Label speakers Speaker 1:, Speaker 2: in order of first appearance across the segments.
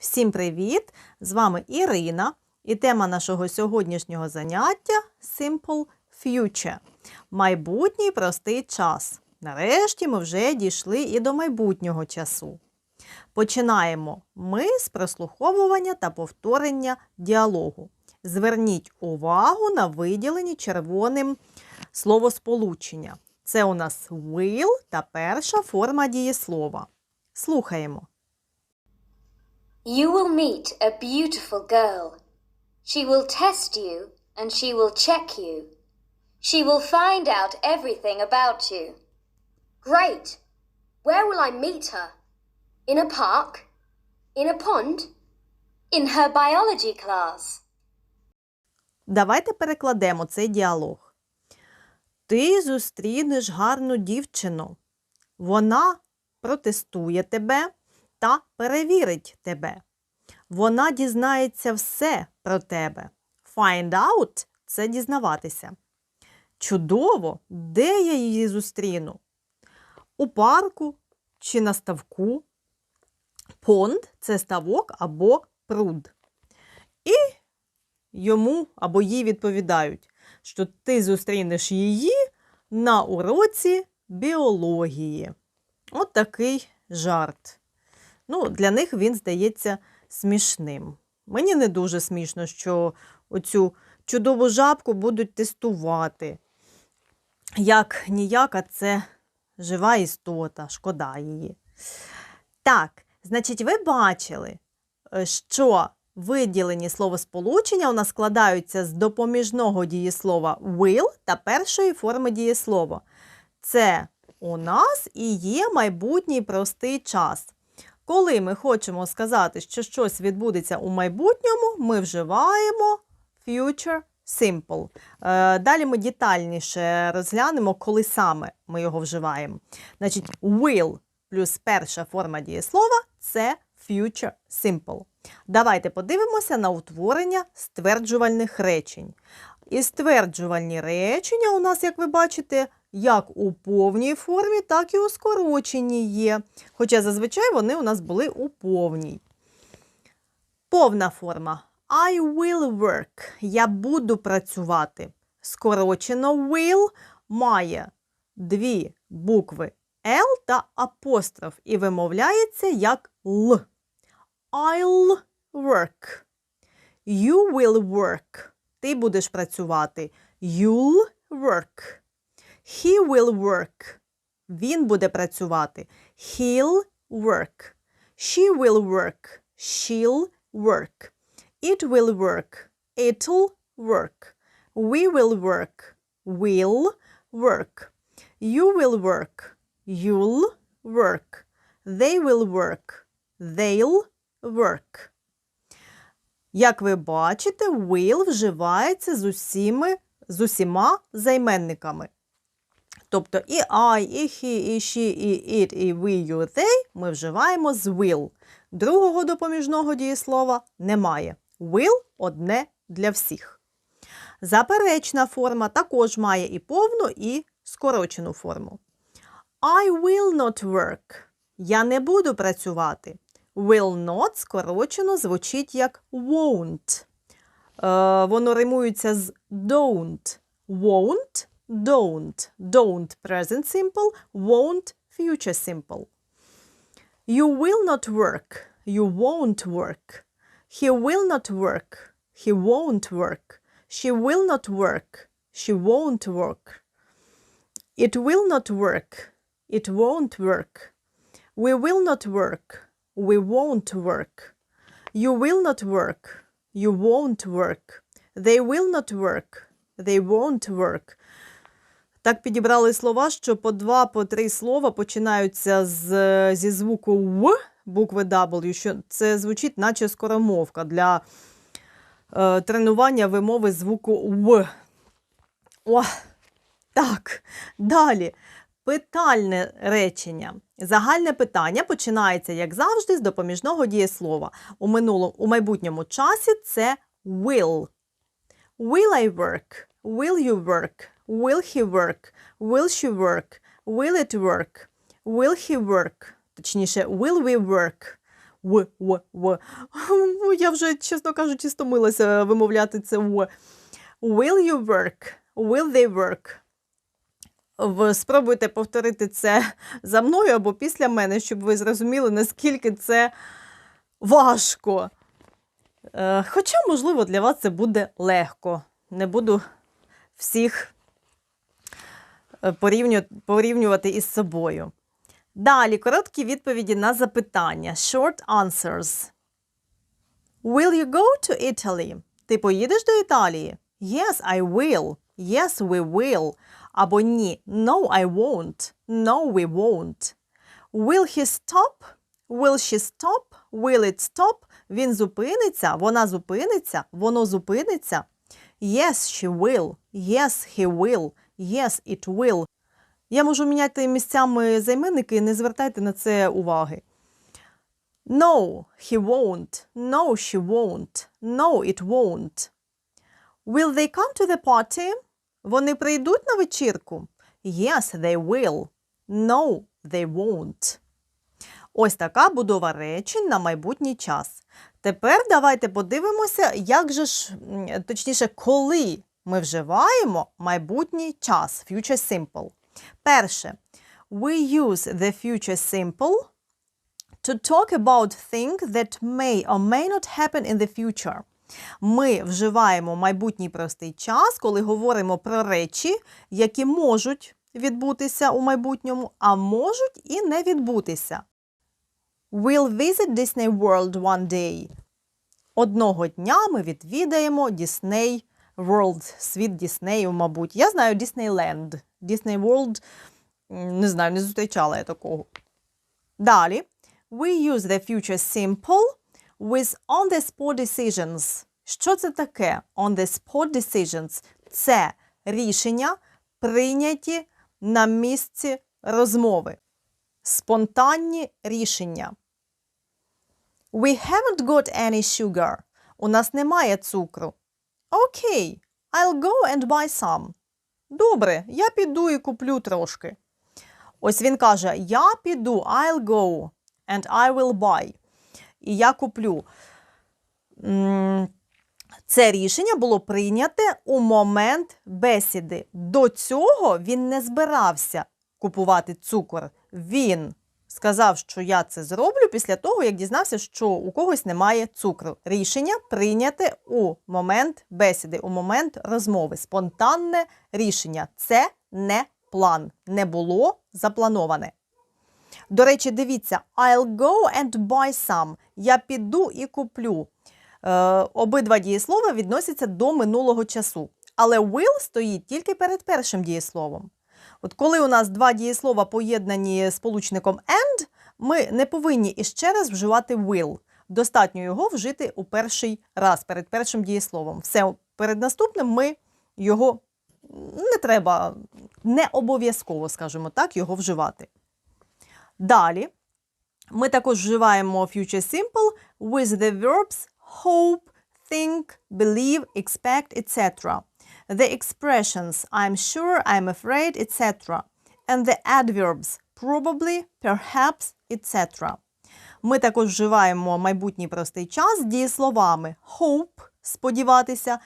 Speaker 1: Всім привіт! З вами Ірина, і тема нашого сьогоднішнього заняття Simple Future. Майбутній простий час. Нарешті ми вже дійшли і до майбутнього часу. Починаємо ми з прослуховування та повторення діалогу. Зверніть увагу на виділені червоним словосполучення. Це у нас will та перша форма дієслова. Слухаємо.
Speaker 2: You will meet a beautiful girl. She will test you and she will check you. She will find out everything about you.
Speaker 3: Great! Where will I meet her? In a park? In a pond?
Speaker 2: In her biology class.
Speaker 1: Давайте перекладемо цей діалог. Ти зустрінеш гарну дівчину. Вона протестує тебе та перевірить тебе. Вона дізнається все про тебе. Find out – це дізнаватися. Чудово! Де я її зустріну? У парку чи на ставку? Понд це ставок або пруд. І йому або їй відповідають, що ти зустрінеш її на уроці біології. От такий жарт. Ну, для них він здається смішним. Мені не дуже смішно, що оцю чудову жабку будуть тестувати. Як ніяка це жива істота, шкода її. Так, значить, ви бачили, е, що виділені словосполучення у нас складаються з допоміжного дієслова will та першої форми дієслова. Це у нас і є майбутній простий час. Коли ми хочемо сказати, що щось відбудеться у майбутньому, ми вживаємо future simple. Е, Далі ми детальніше розглянемо, коли саме ми його вживаємо. Значить, will плюс перша форма дієслова це future simple. Давайте подивимося на утворення стверджувальних речень. І стверджувальні речення у нас, як ви бачите, як у повній формі, так і у скороченій є. Хоча зазвичай вони у нас були у повній. Повна форма. I will work. Я буду працювати. Скорочено will має дві букви L та апостроф і вимовляється як Л. I'll work. You will work. Ти будеш працювати. You'll work. He will work. Він буде працювати. He'll work. She will work. She'll work. It will work. It'll work. We will work. We'll work. You will work. You'll work. They will work. They'll work. Як ви бачите, will вживається з усіми, з усіма займенниками. Тобто і I, і he, і she, і it, і we, you, they ми вживаємо з will. Другого допоміжного дієслова немає. Will одне для всіх. Заперечна форма також має і повну, і скорочену форму. I will not work. Я не буду працювати. Will not скорочено звучить як won't. Е, воно римується з don't. Won't, don't. Don't present simple, won't future simple. You will not work. You won't work. He will not work. He won't work. She will not work. She won't work. It will not work. It won't work. We will not work. We won't work. You will not work. You won't work. They will not work. They won't work. Так підібрали слова, що по два, по три слова починаються з, зі звуку В букви W, що це звучить, наче скоромовка для е, тренування вимови звуку В. О, так, далі. Питальне речення. Загальне питання починається, як завжди, з допоміжного дієслова. У, минулому, у майбутньому часі це will. Will I work? Will you work? Will he work? Will she work? Will it work? Will he work? Точніше, will we work? В, В, В. Я вже, чесно кажучи, стомилася вимовляти це В. Will you work? Will they work? В- Спробуйте повторити це за мною або після мене, щоб ви зрозуміли, наскільки це важко. Е, Хоча, можливо, для вас це буде легко. Не буду всіх порівнювати із собою. Далі короткі відповіді на запитання. Short answers. Will you go to Italy? Ти поїдеш до Італії? Yes, I will. Yes, we will. Або ні. No, I won't. No, we won't. Will he stop? Will she stop? Will it stop? Він зупиниться, вона зупиниться, воно зупиниться. Yes, she will. Yes, he will. Yes, it will. Я можу міняти місцями займенники, не звертайте на це уваги. No, he won't. No, she won't. No, it won't. Will they come to the party? Вони прийдуть на вечірку? Yes, they will. No, they won't. Ось така будова речень на майбутній час. Тепер давайте подивимося, як же ж, точніше, коли ми вживаємо майбутній час, future simple. Перше, we use the future simple to talk about things that may or may not happen in the future. Ми вживаємо майбутній простий час, коли говоримо про речі, які можуть відбутися у майбутньому, а можуть і не відбутися. We'll visit Disney World one day. Одного дня ми відвідаємо Disney World, світ Діснею, мабуть. Я знаю Disneyland. Disney World, не знаю, не зустрічала я такого. Далі. We use the future simple with on-the-spot decisions. Що це таке? On-the-spot decisions – це рішення, прийняті на місці розмови. Спонтанні рішення. We haven't got any sugar. У нас немає цукру. Окей, I'll go and buy some. Добре, я піду і куплю трошки. Ось він каже: Я піду, I'll go and I will buy. І я куплю. Це рішення було прийняте у момент бесіди. До цього він не збирався купувати цукор. Він сказав, що я це зроблю після того, як дізнався, що у когось немає цукру. Рішення прийняте у момент бесіди, у момент розмови. Спонтанне рішення. Це не план. Не було заплановане. До речі, дивіться, I'll go and buy some. Я піду і куплю. Е, обидва дієслова відносяться до минулого часу. Але will стоїть тільки перед першим дієсловом. От коли у нас два дієслова поєднані сполучником and, ми не повинні іще раз вживати will. Достатньо його вжити у перший раз перед першим дієсловом. Все перед наступним ми його не треба, не обов'язково, скажімо так, його вживати. Далі ми також вживаємо future simple with the verbs hope, think, believe, expect, etc. The expressions I'm sure, I'm afraid, etc. And the adverbs probably, perhaps, etc. Ми також вживаємо майбутній простий час дієсловами hope – сподіватися,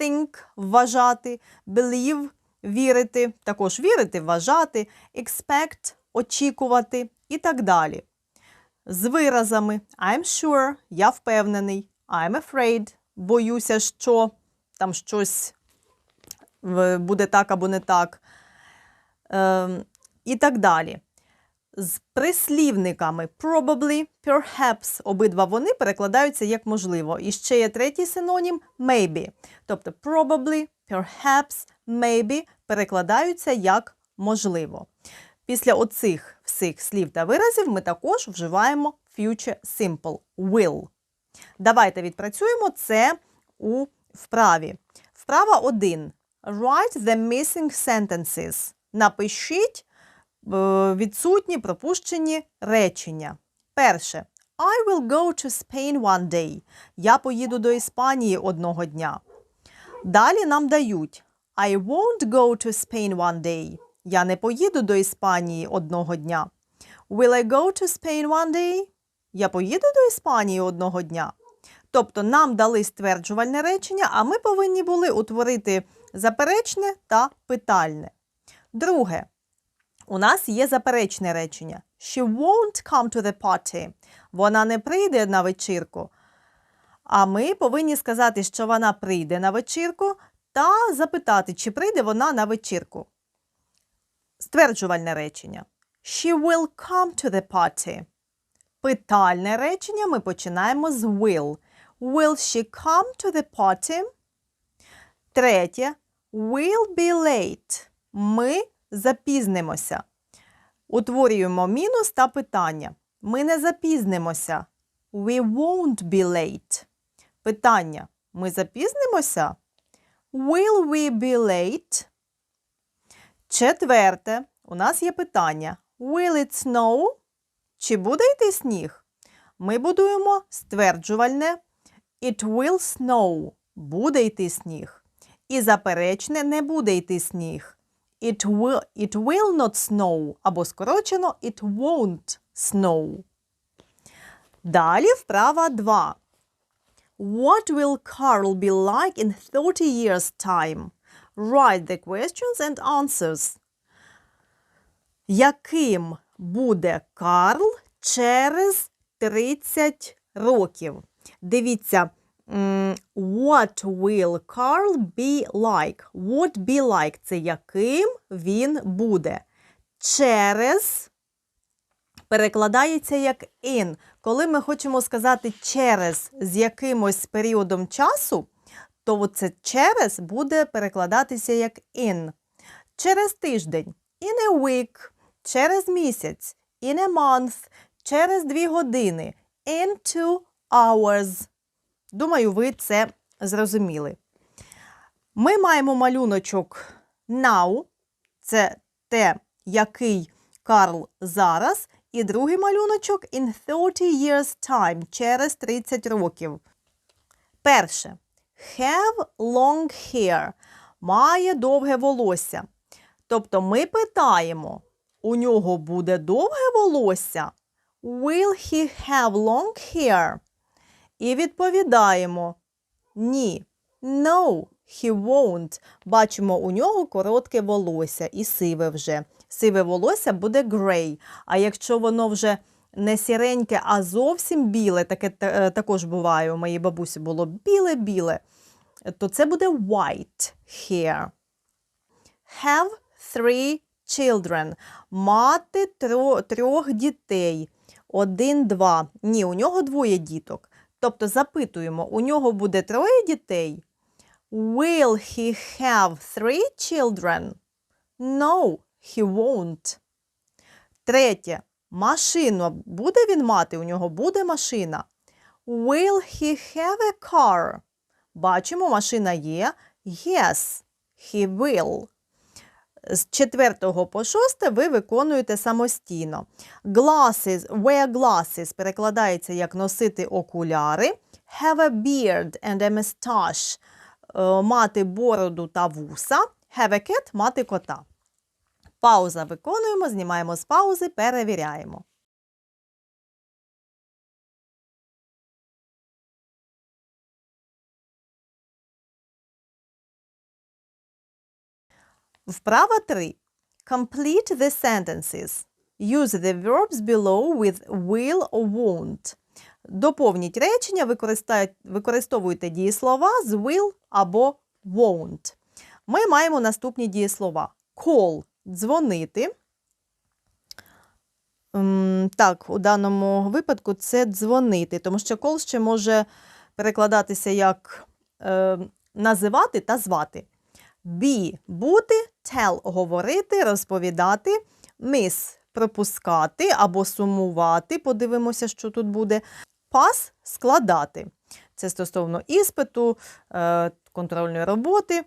Speaker 1: think – вважати, believe – вірити, також вірити, вважати, expect – очікувати і так далі. З виразами I'm sure – я впевнений, I'm afraid – боюся, що там щось буде так або не так. Ем, і так далі. З прислівниками probably, perhaps, обидва вони перекладаються як можливо. І ще є третій синонім maybe. Тобто probably, perhaps, maybe перекладаються як можливо. Після оцих всіх слів та виразів ми також вживаємо future simple will. Давайте відпрацюємо це у вправі. Вправа 1. Write the missing sentences. Напишіть е, відсутні, пропущені речення. Перше. I will go to Spain one day. Я поїду до Іспанії одного дня. Далі нам дають I won't go to Spain one day. Я не поїду до Іспанії одного дня. Will I go to Spain one day? Я поїду до Іспанії одного дня. Тобто нам дали стверджувальне речення, а ми повинні були утворити заперечне та питальне. Друге, у нас є заперечне речення. She won't come to the party. Вона не прийде на вечірку. А ми повинні сказати, що вона прийде на вечірку, та запитати, чи прийде вона на вечірку. Стверджувальне речення. She will come to the party. Питальне речення ми починаємо з will. Will she come to the party? Третє. Will be late. Ми запізнимося. Утворюємо мінус та питання. Ми не запізнимося. We won't be late. Питання. Ми запізнимося? Will we be late? Четверте. У нас є питання. Will it snow? Чи буде йти сніг? Ми будуємо стверджувальне It will snow. Буде йти сніг. І заперечне не буде йти сніг. It will, it will not snow. Або скорочено It won't snow. Далі вправа 2. What will Carl be like in 30 years' time? Write the questions and answers. Яким буде Карл через 30 років? Дивіться, what will Carl be like? What be like – це яким він буде. Через перекладається як in. Коли ми хочемо сказати через з якимось періодом часу, то це через буде перекладатися як in. Через тиждень in a week, через місяць in a month, через дві години in two hours. Думаю, ви це зрозуміли. Ми маємо малюночок now, це те, який Карл зараз, і другий малюночок in 30 years time, через 30 років. Перше. Have long hair. Має довге волосся. Тобто ми питаємо, у нього буде довге волосся? Will he have long hair? І відповідаємо ні. No, he won't. Бачимо, у нього коротке волосся і сиве вже. Сиве волосся буде grey. А якщо воно вже не сіреньке, а зовсім біле, таке е, також буває. У моїй бабусі було біле-біле, то це буде white hair. Have three children. Мати трьох дітей. Один, два. Ні, у нього двоє діток. Тобто запитуємо, у нього буде троє дітей? Will he have three children? No, he won't. Третє. Машину буде він мати? У нього буде машина. Will he have a car? Бачимо, машина є. Yes, he will. З 4 по шосте ви виконуєте самостійно. Glasses, wear glasses перекладається як носити окуляри. Have a beard and a mustache е, мати бороду та вуса. Have a cat мати кота. Пауза виконуємо, знімаємо з паузи, перевіряємо. Вправа 3. Complete the sentences. Use the verbs below with will or won't. Доповніть речення, використовуйте дієслова з will або won't. Ми маємо наступні дієслова. Call – дзвонити. Так, у даному випадку це дзвонити, тому що call ще може перекладатися як е, називати та звати. Be – бути, tell – говорити, розповідати, miss – пропускати або сумувати. Подивимося, що тут буде. Pass – складати. Це стосовно іспиту, е, контрольної роботи.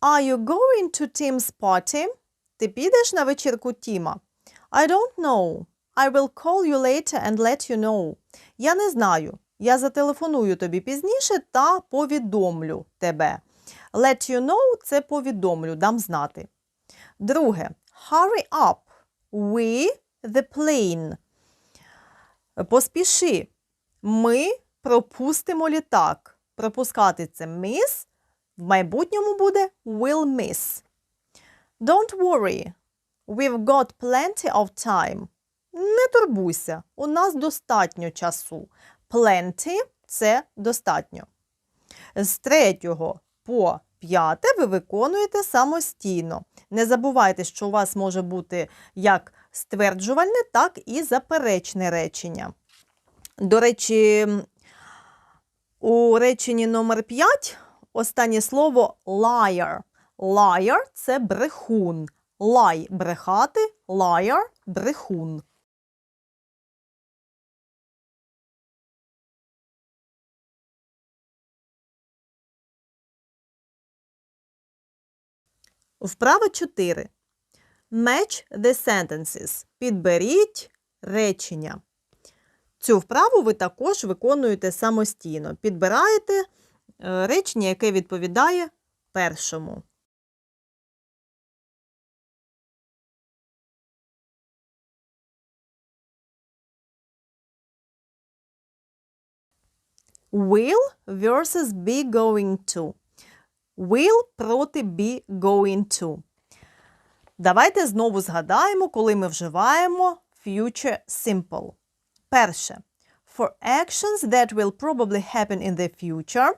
Speaker 1: Are you going to Tim's party? Ти підеш на вечірку Тіма? I don't know. I will call you later and let you know. Я не знаю. Я зателефоную тобі пізніше та повідомлю тебе. Let you know – це повідомлю, дам знати. Друге. Hurry up. We – the plane. Поспіши. Ми пропустимо літак. Пропускати це miss. В майбутньому буде will miss. Don't worry. We've got plenty of time. Не турбуйся, у нас достатньо часу. Plenty – це достатньо. З третього по п'яте ви виконуєте самостійно. Не забувайте, що у вас може бути як стверджувальне, так і заперечне речення. До речі, у реченні номер 5 останнє слово liar. Liar – це брехун. Lie – брехати, liar – брехун. Вправа 4. Match the sentences. Підберіть речення. Цю вправу ви також виконуєте самостійно. Підбираєте е, речення, яке відповідає першому. Will versus be going to. Will проти be going to. Давайте знову згадаємо, коли ми вживаємо future simple. Перше. For actions that will probably happen in the future.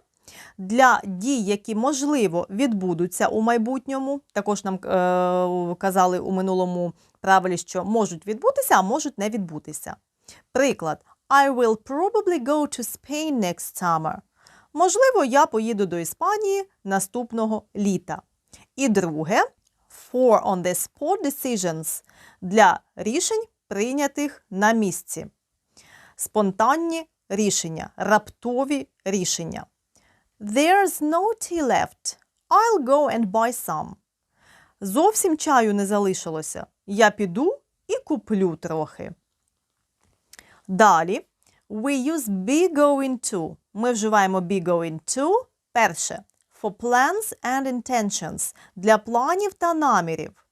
Speaker 1: Для дій, які можливо відбудуться у майбутньому. Також нам е, казали у минулому правилі, що можуть відбутися, а можуть не відбутися. Приклад. I will probably go to Spain next summer. Можливо, я поїду до Іспанії наступного літа. І друге for on the spot decisions для рішень, прийнятих на місці. Спонтанні рішення, раптові рішення. There's no tea left. I'll go and buy some. Зовсім чаю не залишилося. Я піду і куплю трохи. Далі we use be going to. Ми вживаємо be going to. Перше. For plans and intentions. Для планів та намірів.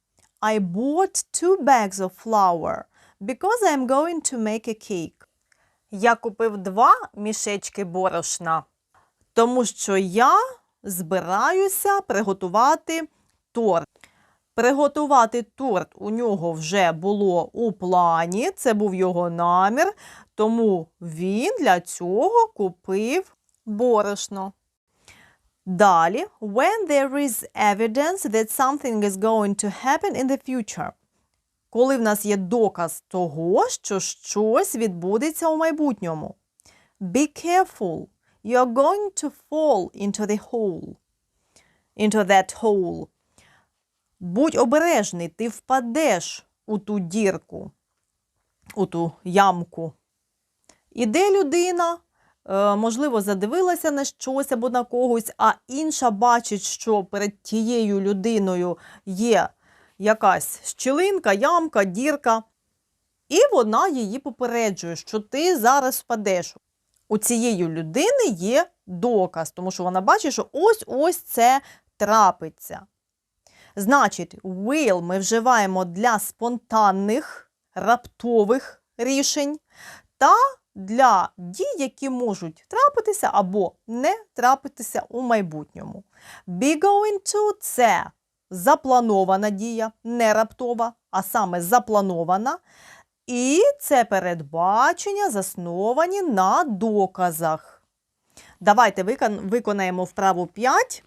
Speaker 1: I bought two bags of flour because I'm going to make a cake. Я купив два мішечки борошна, тому що я збираюся приготувати торт. Приготувати торт у нього вже було у плані, це був його намір, тому він для цього купив борошно. Далі, when there is evidence that something is going to happen in the future. Коли в нас є доказ того, що щось відбудеться у майбутньому. Be careful. You are going to fall into the hole. Into that hole. Будь обережний, ти впадеш у ту дірку, у ту ямку. Іде людина, е, можливо, задивилася на щось або на когось, а інша бачить, що перед тією людиною є якась щілинка, ямка, дірка, і вона її попереджує, що ти зараз впадеш. У цієї людини є доказ, тому що вона бачить, що ось ось це трапиться. Значить, will ми вживаємо для спонтанних, раптових рішень та для дій, які можуть трапитися або не трапитися у майбутньому. Be going to – це запланована дія, не раптова, а саме запланована. І це передбачення засновані на доказах. Давайте виконаємо вправу 5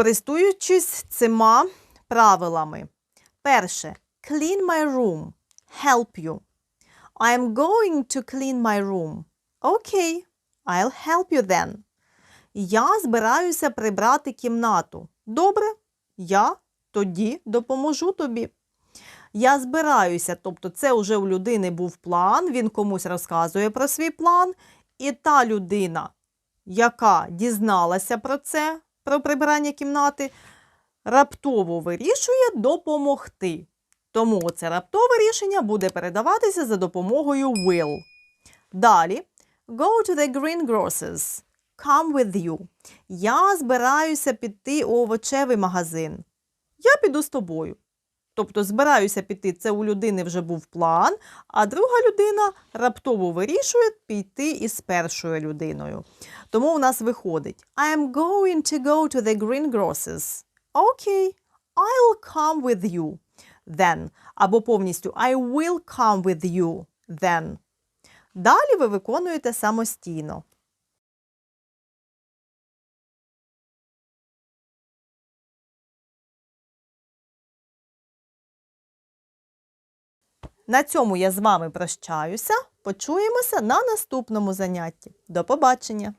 Speaker 1: користуючись цими правилами. Перше. Clean my room. Help you. I am going to clean my room. Okay, I'll help you then. Я збираюся прибрати кімнату. Добре, я тоді допоможу тобі. Я збираюся, тобто це вже у людини був план, він комусь розказує про свій план, і та людина, яка дізналася про це, про прибирання кімнати, раптово вирішує допомогти. Тому це раптове рішення буде передаватися за допомогою will. Далі. Go to the greengrocers. Come with you. Я збираюся піти у овочевий магазин. Я піду з тобою. Тобто збираюся піти, це у людини вже був план, а друга людина раптово вирішує піти із першою людиною. Тому у нас виходить I am going to go to the green grocers. Okay, I'll come with you. Then. Або повністю I will come with you. Then. Далі ви виконуєте самостійно. На цьому я з вами прощаюся. Почуємося на наступному занятті. До побачення!